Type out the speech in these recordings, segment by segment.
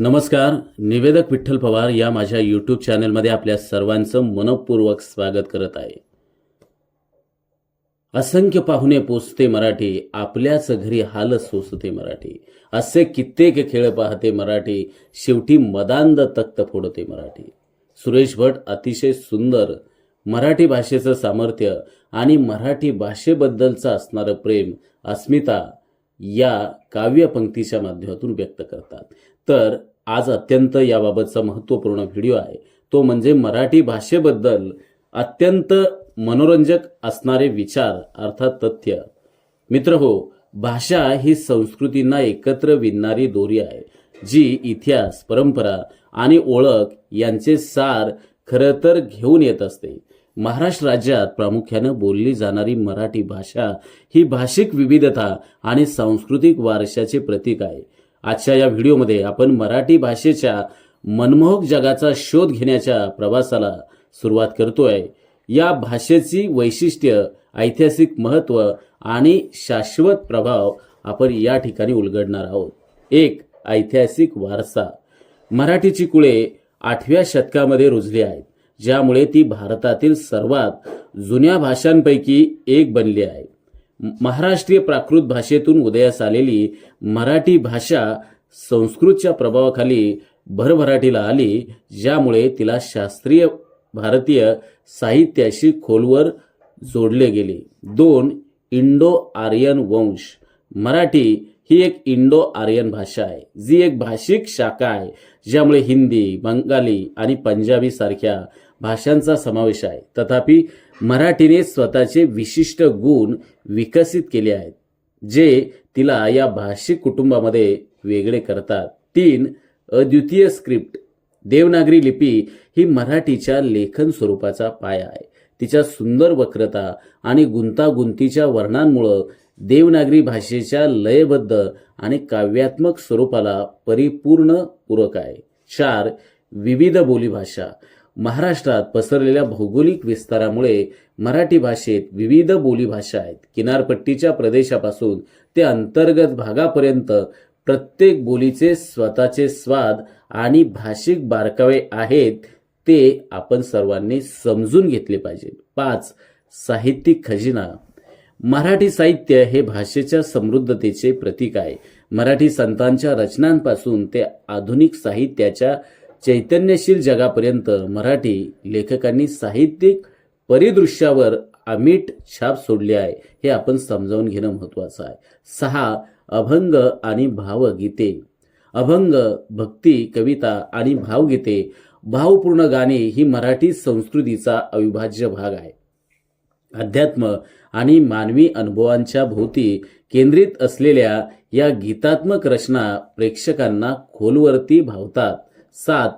नमस्कार निवेदक विठ्ठल पवार या माझ्या यूट्यूब चॅनलमध्ये आपल्या सर्वांचं मनपूर्वक स्वागत करत आहे. असंख्य पाहुणे पोचते मराठी आपल्याच घरी हाल सोसते मराठी. असे कित्येक खेळ पाहते मराठी शेवटी मदांद तख्त फोडते मराठी. सुरेश भट अतिशय सुंदर मराठी भाषेचं सामर्थ्य आणि मराठी भाषेबद्दलचं असणारं प्रेम अस्मिता या काव्यपंक्तीच्या माध्यमातून व्यक्त करतात. तर आज अत्यंत याबाबतचा महत्त्वपूर्ण व्हिडिओ आहे. तो म्हणजे मराठी भाषेबद्दल अत्यंत मनोरंजक असणारे विचार अर्थात तथ्य. मित्र हो भाषा ही संस्कृतींना एकत्र विणणारी दोरी आहे जी इतिहास परंपरा आणि ओळख यांचे सार खरं तर घेऊन येत असते. महाराष्ट्र राज्यात प्रामुख्यानं बोलली जाणारी मराठी भाषा ही भाषिक विविधता आणि सांस्कृतिक वारशाचे प्रतीक आहे. आजच्या या व्हिडिओमध्ये आपण मराठी भाषेच्या मनमोहक जगाचा शोध घेण्याच्या प्रवासाला सुरुवात करतोय. या भाषेची वैशिष्ट्य ऐतिहासिक महत्त्व आणि शाश्वत प्रभाव आपण या ठिकाणी उलगडणार आहोत. एक ऐतिहासिक वारसा. मराठीची कुळे आठव्या शतकामध्ये रुजली आहेत ज्यामुळे ती भारतातील सर्वात जुन्या भाषांपैकी एक बनली आहे. महाराष्ट्रीय प्राकृत भाषेतून उदयास आलेली मराठी भाषा संस्कृतच्या प्रभावाखाली भरभराटीला आली ज्यामुळे तिला शास्त्रीय भारतीय साहित्याशी खोलवर जोडले गेले. दोन इंडो आर्यन वंश. मराठी ही एक इंडो आर्यन भाषा आहे जी एक भाषिक शाखा आहे ज्यामुळे हिंदी बंगाली आणि पंजाबी सारख्या भाषांचा समावेश आहे. तथापि मराठीने स्वतःचे विशिष्ट गुण विकसित केले आहेत जे तिला या भाषिक कुटुंबामध्ये वेगळे करतात. तीन अद्वितीय स्क्रिप्ट. देवनागरी लिपी ही मराठीच्या लेखन स्वरूपाचा पाया आहे. तिच्या सुंदर वक्रता आणि गुंतागुंतीच्या वर्णांमुळं देवनागरी भाषेच्या लयबद्ध आणि काव्यात्मक स्वरूपाला परिपूर्ण पूरक आहे. चार विविध बोलीभाषा. महाराष्ट्रात पसरलेल्या भौगोलिक विस्तारामुळे मराठी भाषेत विविध बोलीभाषा आहेत. किनारपट्टीच्या प्रदेशापासून ते अंतर्गत भागापर्यंत प्रत्येक बोलीचे स्वतःचे स्वाद आणि भाषिक बारकावे आहेत ते आपण सर्वांनी समजून घेतले पाहिजे. पाच साहित्यिक खजिना. मराठी साहित्य हे भाषेच्या समृद्धतेचे प्रतीक आहे. मराठी संतांच्या रचनांपासून ते आधुनिक साहित्याच्या चैतन्यशील जगापर्यंत मराठी लेखकांनी साहित्यिक परिदृश्यावर अमीट छाप सोडली आहे. हे आपण समजावून घेणं महत्त्वाचं आहे. सहा अभंग आणि भावगीते. अभंग भक्ती कविता आणि भावगीते भावपूर्ण गाणे ही मराठी संस्कृतीचा अविभाज्य भाग आहे. अध्यात्म आणि मानवी अनुभवांच्या भोवती केंद्रित असलेल्या या गीतात्मक रचना प्रेक्षकांना खोलवरती भावतात. सात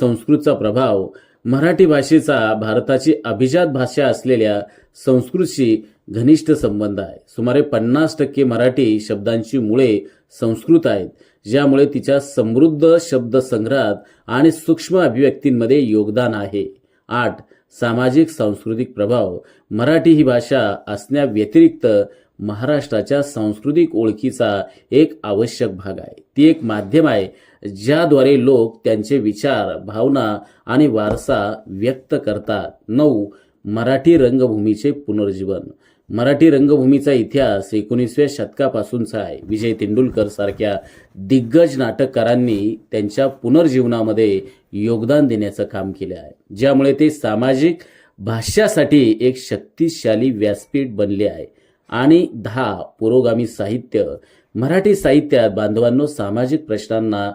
संस्कृतचा प्रभाव. मराठी भाषेचा भारताची अभिजात भाषा असलेल्या संस्कृतशी घनिष्ठ संबंध आहे. सुमारे पन्नास टक्के मराठी शब्दांची मुळे संस्कृत आहेत ज्यामुळे तिच्या समृद्ध शब्दसंग्रहात आणि सूक्ष्म अभिव्यक्तींमध्ये योगदान आहे. आठ सामाजिक सांस्कृतिक प्रभाव. मराठी ही भाषा असण्याव्यतिरिक्त महाराष्ट्राच्या सांस्कृतिक ओळखीचा एक आवश्यक भाग आहे. ती एक माध्यम आहे. ज्याद्वारे लोक त्यांचे विचार भावना आणि वारसा व्यक्त करतात. नऊ मराठी रंगभूमीचे पुनर्जीवन. मराठी रंगभूमीचा इतिहास एकोणीसव्या शतकापासूनचा आहे. विजय तेंडुलकर सारख्या दिग्गज नाटककारांनी त्यांच्या पुनर्जीवनामध्ये योगदान देण्याचं काम केलं आहे. ज्यामुळे ते सामाजिक भाष्यासाठी एक शक्तिशाली व्यासपीठ बनले आहे. आणि दहा पुरोगामी साहित्य. मराठी साहित्यात बांधवांनो सामाजिक प्रश्नांना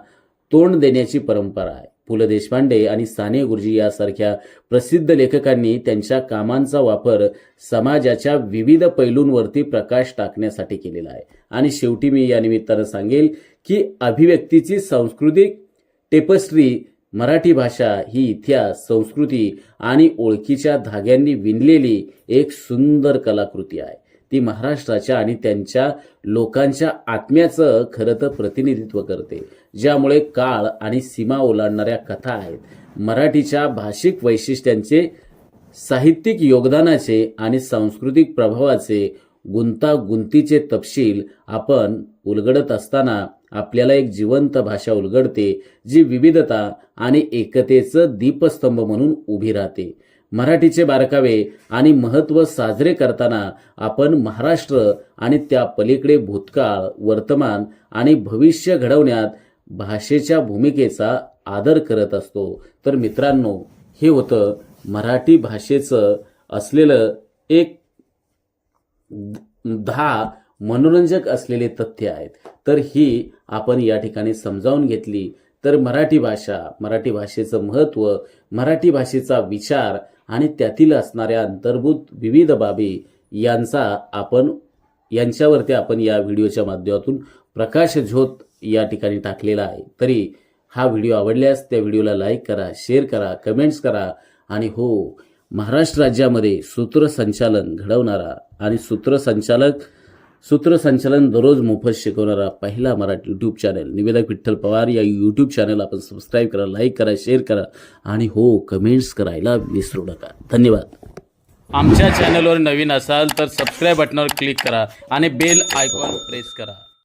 तोंड देण्याची परंपरा आहे. पु ल देशपांडे आणि साने गुरुजी यासारख्या प्रसिद्ध लेखकांनी त्यांच्या कामांचा वापर समाजाच्या विविध पैलूंवरती प्रकाश टाकण्यासाठी केलेला आहे. आणि शेवटी मी या निमित्तानं सांगेल की अभिव्यक्तीची सांस्कृतिक टेपस्ट्री मराठी भाषा ही इतिहास संस्कृती आणि ओळखीच्या धाग्यांनी विणलेली एक सुंदर कलाकृती आहे. ती महाराष्ट्राच्या आणि त्यांच्या लोकांच्या आत्म्याचं खरं तर प्रतिनिधित्व करते. ज्यामुळे काळ आणि सीमा ओलांडणाऱ्या कथा आहेत. मराठीच्या भाषिक वैशिष्ट्यांचे साहित्यिक योगदानाचे आणि सांस्कृतिक प्रभावाचे गुंतागुंतीचे तपशील आपण उलगडत असताना आपल्याला एक जिवंत भाषा उलगडते जी विविधता आणि एकतेचं दीपस्तंभ म्हणून उभी राहते. मराठीचे बारकावे आणि महत्त्व साजरे करताना आपण महाराष्ट्र आणि त्या पलीकडे भूतकाळ वर्तमान आणि भविष्य घडवण्यात भाषेच्या भूमिकेचा आदर करत असतो. तर मित्रांनो हे होतं मराठी भाषेचं असलेलं एक द- दहा मनोरंजक असलेले तथ्य आहेत. तर ही आपण या ठिकाणी समजावून घेतली. तर मराठी भाषा मराठी भाषेचं महत्त्व मराठी भाषेचा विचार आणि त्यातील असणाऱ्या अंतर्भूत विविध बाबी यांचा आपण यांच्यावरती आपण या व्हिडिओच्या माध्यमातून प्रकाश झोत या ठिकाणी टाकलेला आहे. तरी हा व्हिडिओ आवडल्यास त्या व्हिडिओला लाईक करा शेअर करा कमेंट्स करा. आणि हो महाराष्ट्र राज्यामध्ये सूत्रसंचालन घडवणारा आणि सूत्रसंचालक सूत्रसंचालन दररोज मोफत शिकवणारा पहिला मराठी यूट्यूब चॅनल निवेदक विठ्ठल पवार या यूट्यूब चॅनल आपण सबस्क्राईब करा लाईक करा शेअर करा आणि हो कमेंट्स करायला विसरू नका. धन्यवाद. आमच्या चॅनलवर नवीन असाल तर सबस्क्राईब बटनावर क्लिक करा आणि बेल आयकॉन प्रेस करा.